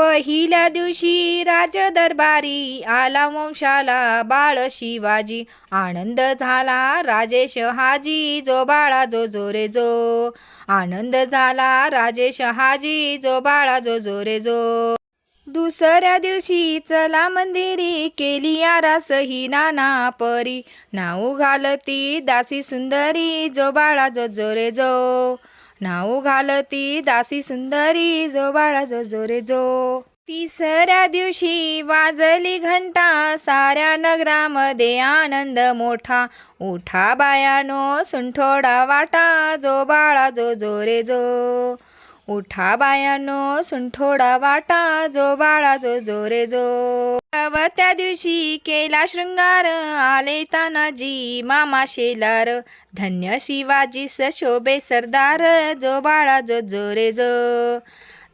पहिल्या दिवशी राज दरबारी आला वंशाला बाळ शिवाजी. आनंद झाला राजेश हाजी जो बाळा जो जो रे जो. आनंद झाला राजेश हाजी जो बाळा जो जो रे जो. दुसऱ्या दिवशी चला मंदिरी केली आरास ही नाना परी. नाऊ घालती दासी सुंदरी जो बाळा जो जो रे जो. नाऊ घालती दासी सुंदरी जो बाळा जो जो रे जो. तिसऱ्या दिवशी वाजली घंटा साऱ्या नगरामध्ये आनंद मोठा. उठा बायानो सुंठोडा वाटा जो बाळा जो जो रे जो. उठा बायानो सुंठोडा वाटा जो बाळा जो जो रे जो. व त्या दिवशी केला शृंगार आले तानाजी मामा शेलार. धन्य शिवाजी सशोभे सरदार जो बाळा जो जोरे जो.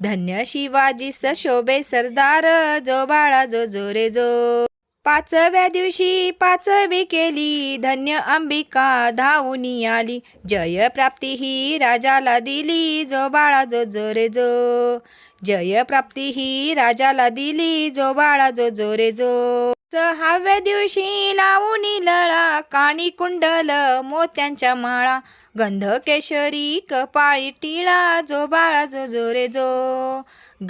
धन्य शिवाजी सशोभे सरदार जो बाळा जो जो जो. पाचव्या दिवशी पाचवी केली धन्य अंबिका धावूनी आली. जय प्राप्ती ही राजाला दिली जो बाळा जो जो रे जो. जय प्राप्ती ही राजाला दिली जो बाळा जो जो रे जो. सहाव्या दिवशी लावूनी लळा काणी कुंडल मोत्यांच्या माळा. गंध केशरी कपाळी टिळा जो बाळा जो जो रे जो.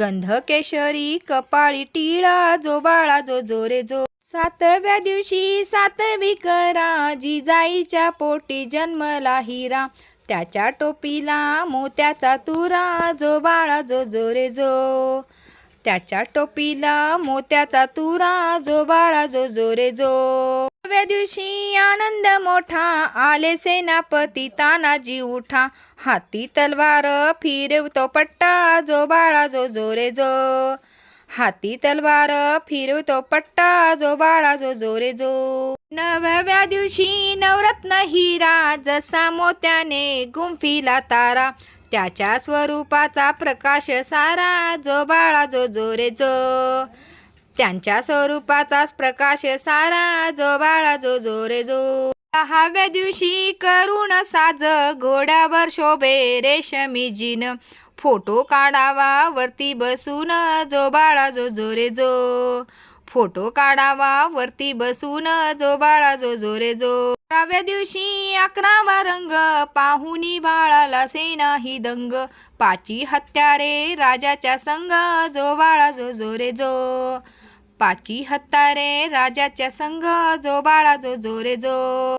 गंध केशरी कपाळी टिळा जो बाळा जो जो रे जो. सातव्या दिवशी सातवी करा जिजाईच्या पोटी जन्मला हिरा. त्याच्या टोपीला मोत्याचा तुरा जो बाळा जो जो रे जो. त्याच्या टोपीला मोत्याचा तुरा जो बाळा जो जो. रे जो दिवशी आनंद मोठा आले सेनापती तानाजी उठा. हाती तलवार फिरवतो पट्टा जो बाळा जो जो रे जो. हाती तलवार फिरवतो पट्टा जो बाळा जो जोरे जो नवव्या दिवशी नवरत्न हिरा जसा मोत्याने गुंफिला तारा त्याच्या स्वरूपाचा प्रकाश सारा जो बाळा जो जोरे जो त्यांच्या स्वरूपाचाच प्रकाश सारा जो बाळा जो जोरे जो दहाव्या दिवशी करुण साज घोड्यावर शोभे रेशमी जिन. फोटो काढावा वरती बसून जो बाळा जो जोरे जो. फोटो काढावा वरती बसून जो बाळा जो जोरे जो. अकराव्या दिवशी अकरावा रंग पाहुनी बाळाला सेना ही दंग. पाची हत्यारे राजाच्या संग जो बाळा जो जोरे जो. पाची हत्तारे राजाच्या संघ जो बाळा जो रे जो.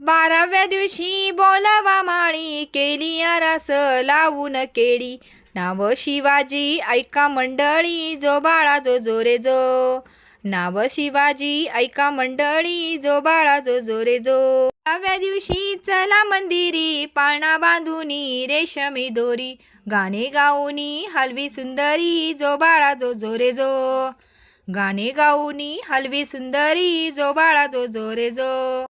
बाराव्या दिवशी बोलावा माळी केली आरास लावून केळी. नाव शिवाजी ऐका मंडळी जो बाळा जो रे जो. नाव शिवाजी ऐका मंडळी जो बाळा जो रे जो. बाराव्या दिवशी चला मंदिरी पाळणा बांधुनी रेशमी दोरी. गाणे गाऊनी हलवी सुंदरी जो बाळा जो जो जो. गाणे गाऊनी हलवी सुंदरी जो बाळा जो जो रे जो.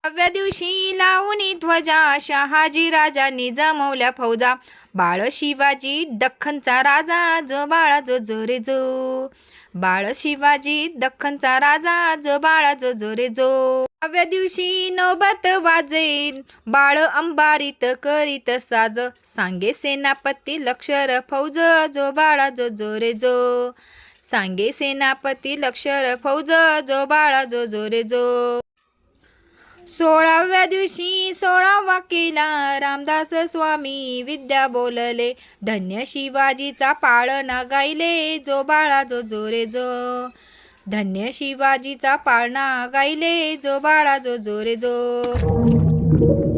नव्या दिवशी लावणी ध्वजा शहाजी राजांनी जमवल्या फौजा. बाळ शिवाजी दख्खनचा राजा जो बाळा जो जो रे जो. बाळ शिवाजी दख्खनचा राजा जो बाळा जो जो रे जो. नव्या दिवशी नोबत वाजेल बाळ अंबारीत करीत साज. सांगे सेनापती लक्षर फौज जो बाळा जो जो रे जो. सांगे सेनापती लक्षर फौज जो बाळा जो जो रे जो. सोळाव्या दिवशी सोळावा केला. रामदास स्वामी विद्या बोलले धन्य शिवाजीचा पाळणा गायले जो बाळा जो जो रे जो. धन्य शिवाजीचा पाळणा गायले जो बाळा जो जो रे जो.